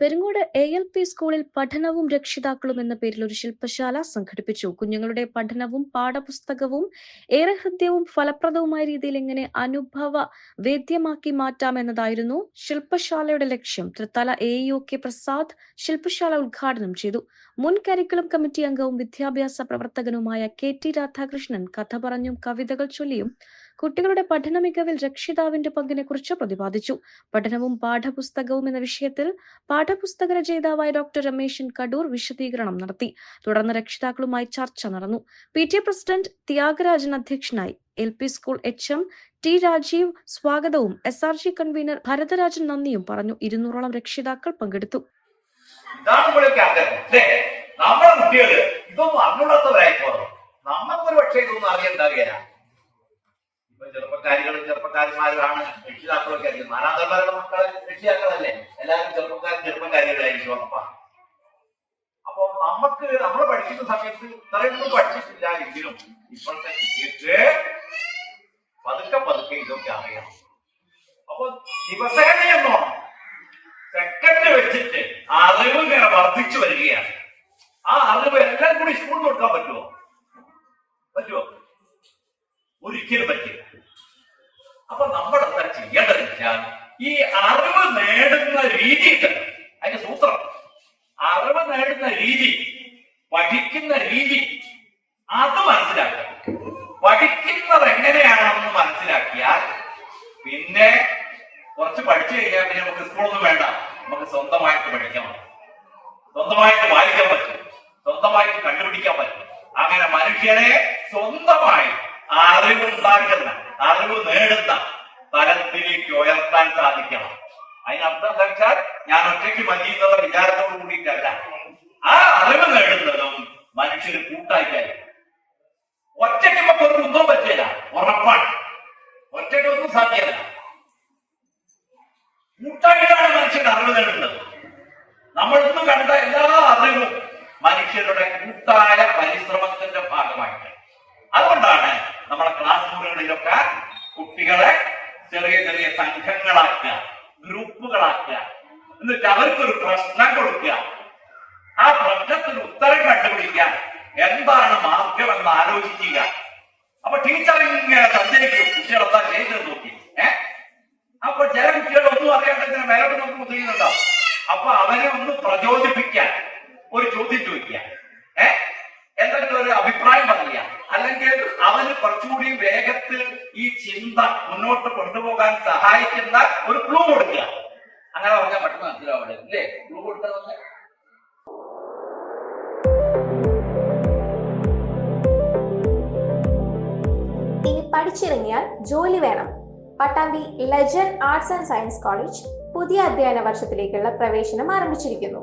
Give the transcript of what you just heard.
Perungode A L P സ്കൂളിൽ പഠനവും രക്ഷിതാക്കളും എന്ന പേരിൽ ഒരു ശില്പശാല സംഘടിപ്പിച്ചു. കുഞ്ഞുങ്ങളുടെ പഠനവും പാഠപുസ്തകവും ഏറെ ഹൃദ്യവും ഫലപ്രദവുമായ രീതിയിൽ എങ്ങനെ അനുഭവ വേദ്യമാക്കി മാറ്റാം എന്നതായിരുന്നു ശില്പശാലയുടെ ലക്ഷ്യം. Thrithala A U K Prasad ശില്പശാല ഉദ്ഘാടനം ചെയ്തു. മുൻ കരിക്കുലം കമ്മിറ്റി അംഗവും വിദ്യാഭ്യാസ പ്രവർത്തകനുമായ കെ ടി രാധാകൃഷ്ണൻ കഥ പറഞ്ഞും കവിതകൾ ചൊല്ലിയും കുട്ടികളുടെ പഠന മികവിൽ രക്ഷിതാവിന്റെ പങ്കിനെ കുറിച്ച് പ്രതിപാദിച്ചു. പഠനവും പാഠപുസ്തകവും എന്ന വിഷയത്തിൽ പാഠപുസ്തക രചയിതാവായ ഡോക്ടർ രമേശൻ കടൂർ വിശദീകരണം നടത്തി. തുടർന്ന് രക്ഷിതാക്കളുമായി ചർച്ച നടന്നു. പി ടി പ്രസിഡന്റ് ത്യാഗരാജൻ അധ്യക്ഷനായി L P school H M T Rajeev സ്വാഗതവും S R G convener Bharatharajan നന്ദിയും പറഞ്ഞു. ഇരുന്നൂറോളം രക്ഷിതാക്കൾ പങ്കെടുത്തു. നമ്മുടെ കുട്ടികൾ ഇതൊന്നും അറിഞ്ഞൂടാത്തവരായി പോകുന്നു നമുക്കൊരു പക്ഷേ ഇതൊന്നും ഇപ്പൊ ചെറുപ്പക്കാരികളും ചെറുപ്പക്കാരന്മാരുമാണ് രക്ഷിതാക്കളൊക്കെ അറിയുന്നത് മാനാന്തരമാരുടെ മക്കളെ രക്ഷിതാക്കളല്ലേ? എല്ലാവരും ചെറുപ്പക്കാരും ചെറുപ്പക്കാരികളായിരിക്കും ഉറപ്പാ. അപ്പൊ നമുക്ക് നമ്മൾ പഠിക്കുന്ന സമയത്ത് ഇത്രയൊന്നും പഠിച്ചിട്ടില്ല എങ്കിലും ഇപ്പോഴത്തെ കുട്ടികൾക്ക് പതുക്കെ പതുക്കെ ഇതൊക്കെ അറിയാം അപ്പൊ ദിവസേന സെക്കൻഡ് വെച്ചിട്ട് അറിവ് ഇങ്ങനെ വർദ്ധിച്ചു വരികയാണ്. ആ അറിവ് എല്ലാം കൂടി സ്കൂളിൽ കൊടുക്കാൻ പറ്റുമോ പറ്റുമോ ഒരിക്കലും പറ്റില്ല. അപ്പൊ നമ്മൾ എന്താ ചെയ്യേണ്ടത് വെച്ചാൽ ഈ അറിവ് നേടുന്ന രീതി അതിന്റെ സൂത്രം. അറിവ് നേടുന്ന രീതി പഠിക്കുന്ന രീതി അത് മനസ്സിലാക്കുക. പഠിക്കുന്നത് എങ്ങനെയാണെന്ന് മനസ്സിലാക്കിയാൽ പിന്നെ കുറച്ച് പഠിച്ചു കഴിഞ്ഞാൽ പിന്നെ നമുക്ക് സ്കൂളൊന്നും വേണ്ട. നമുക്ക് സ്വന്തമായിട്ട് പഠിക്കാൻ പറ്റും. സ്വന്തമായിട്ട് വായിക്കാൻ പറ്റും. സ്വന്തമായിട്ട് കണ്ടുപിടിക്കാൻ പറ്റും. അങ്ങനെ മനുഷ്യനെ സ്വന്തമായി അറിവുണ്ടാക്കുന്ന അറിവ് നേടുന്ന തലത്തിലേക്ക് ഉയർത്താൻ സാധിക്കണം. അതിനർത്ഥം വെച്ചാൽ ഞാൻ ഒറ്റയ്ക്ക് മതി എന്നുള്ള വിചാരത്തോട് കൂടിയിട്ടല്ല. ആ അറിവ് നേടുന്നതും മനുഷ്യന് കൂട്ടായിട്ടായി ഒറ്റയ്ക്ക് നമുക്ക് ഒരു പറ്റില്ല ഉറപ്പാണ്. ഒറ്റയ്ക്ക് ഒന്നും സാധ്യമല്ല. കൂട്ടായിട്ടാണ് മനുഷ്യൻ അറിവ് നേടുന്നത്. നമ്മളൊന്നും കണ്ട എല്ലാ അറിവും മനുഷ്യരുടെ കൂട്ടായ പരിശ്രമത്തിന്റെ ഭാഗമായിട്ട്. അതുകൊണ്ടാണ് നമ്മളെ ക്ലാസ് മുറികളിലൊക്കെ കുട്ടികളെ ചെറിയ ചെറിയ സംഘങ്ങളാക്കുക ഗ്രൂപ്പുകളാക്കുക. എന്നിട്ട് അവർക്കൊരു പ്രശ്നം കൊടുക്കുക. ആ പ്രശ്നത്തിന് ഉത്തരം കണ്ടുപിടിക്കാൻ എന്താണ് മാർഗം എന്ന് ആലോചിക്കുക. അപ്പൊ ടീച്ചർ ഇങ്ങനെ സന്ദേഹിക്കും. കുട്ടികളെത്താൻ ചെയ്തത് നോക്കി. ഏഹ് അപ്പൊ ചില കുട്ടികൾ ഒന്നും അറിയാണ്ട് മേലോട്ട് നോക്കുമ്പോൾ ചെയ്യുന്നുണ്ടാവും അപ്പൊ അവരെ ഒന്ന് പ്രചോദിപ്പിക്കാൻ. ഒരു ചോദ്യം അവന് കുറച്ചുകൂടി വേഗത്തിൽ ഈ ചിന്ത മുന്നോട്ട് കൊണ്ടുപോകാൻ സഹായിക്കുന്ന ഒരു ക്ലൂ കൊടുക്കുക. അങ്ങനെ പറഞ്ഞാൽ പെട്ടെന്ന് മനസ്സിലാവില്ല ഇല്ലേ? ക്ലൂ കൊടുത്താൽ പഠിച്ചിറങ്ങിയാൽ ജോലി വേണം. Pattambi legend arts and science college പുതിയ അധ്യയന വർഷത്തിലേക്കുള്ള പ്രവേശനം ആരംഭിച്ചിരിക്കുന്നു.